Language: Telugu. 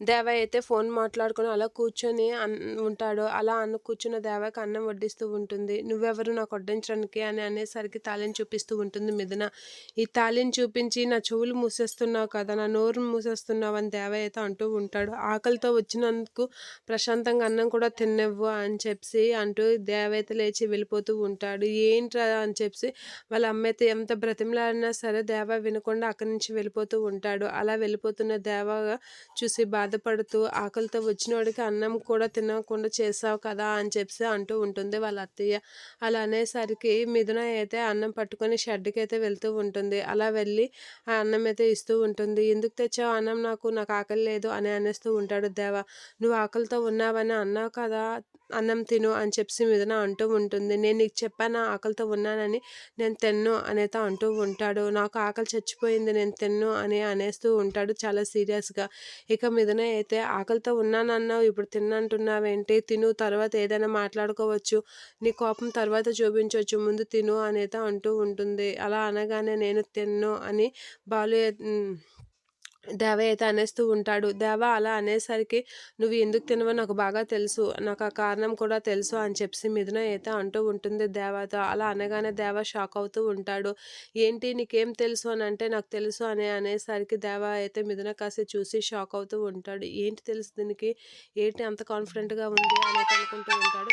దేవ అయితే ఫోన్ మాట్లాడుకొని అలా కూర్చొని అన్ ఉంటాడు అలా అన్న కూర్చున్న దేవకి అన్నం వడ్డిస్తూ ఉంటుంది. నువ్వెవరు నాకు వడ్డించడానికి? అని అనేసరికి తాళిని చూపిస్తూ ఉంటుంది మిథున. ఈ తాళిని చూపించి నా చెవులు మూసేస్తున్నావు కదా నా నోరు మూసేస్తున్నావు అని దేవ అయితే అంటూ ఉంటాడు. ఆకలితో వచ్చినందుకు ప్రశాంతంగా అన్నం కూడా తిన్నవ్వు అని చెప్పి అంటూ దేవైతే లేచి వెళ్ళిపోతూ ఉంటాడు. ఏంట్రా? అని చెప్పి వాళ్ళ అమ్మ అయితే ఎంత బ్రతిమలాడినా సరే దేవ వినకుండా అక్కడి నుంచి వెళ్ళిపోతూ ఉంటాడు. అలా వెళ్ళిపోతున్న దేవగా చూసి బాధపడుతూ ఆకలితో వచ్చినోడికి అన్నం కూడా తినకుండా చేసావు కదా అని చెప్పి అంటూ ఉంటుంది వాళ్ళ అత్తయ్య. అలా అనేసరికి మిథున అయితే అన్నం పట్టుకొని షెడ్కి అయితే వెళ్తూ ఉంటుంది. అలా వెళ్ళి ఆ అన్నం అయితే ఇస్తూ ఉంటుంది. ఎందుకు తెచ్చావు అన్నం నాకు? నాకు ఆకలి లేదు అని అనేస్తూ ఉంటాడు దేవా. నువ్వు ఆకలితో ఉన్నావని అన్నావు కదా అన్నం తిను అని చెప్పి మీదన అంటూ ఉంటుంది. నేను నీకు చెప్పాను ఆకలితో ఉన్నానని నేను తిన్ను అనేత అంటూ ఉంటాడు. నాకు ఆకలి చచ్చిపోయింది నేను తిన్ను అని అనేస్తూ ఉంటాడు చాలా సీరియస్గా. ఇక మీదనే అయితే ఆకలితో ఉన్నానన్నావు ఇప్పుడు తిన్నంటున్నావేంటి? తిను తర్వాత ఏదైనా మాట్లాడుకోవచ్చు. నీ కోపం తర్వాత చూపించవచ్చు ముందు తిను అనేత అంటూ ఉంటుంది. అలా అనగానే నేను తిన్ను అని బాలు దేవ అయితే అనేస్తూ ఉంటాడు. దేవ అలా అనేసరికి నువ్వు ఎందుకు తినవో నాకు బాగా తెలుసు. నాకు ఆ కారణం కూడా తెలుసు అని చెప్పి మిథున అయితే అంటూ ఉంటుంది దేవతో. అలా అనగానే దేవ షాక్ అవుతూ ఉంటాడు. ఏంటి నీకేం తెలుసు అని అంటే నాకు తెలుసు అని అనేసరికి దేవ అయితే మిథున కాసి చూసి షాక్ అవుతూ ఉంటాడు. ఏంటి తెలుసు దీనికి? ఏంటి అంత కాన్ఫిడెంట్గా ఉంది అనేది అనుకుంటూ ఉంటాడు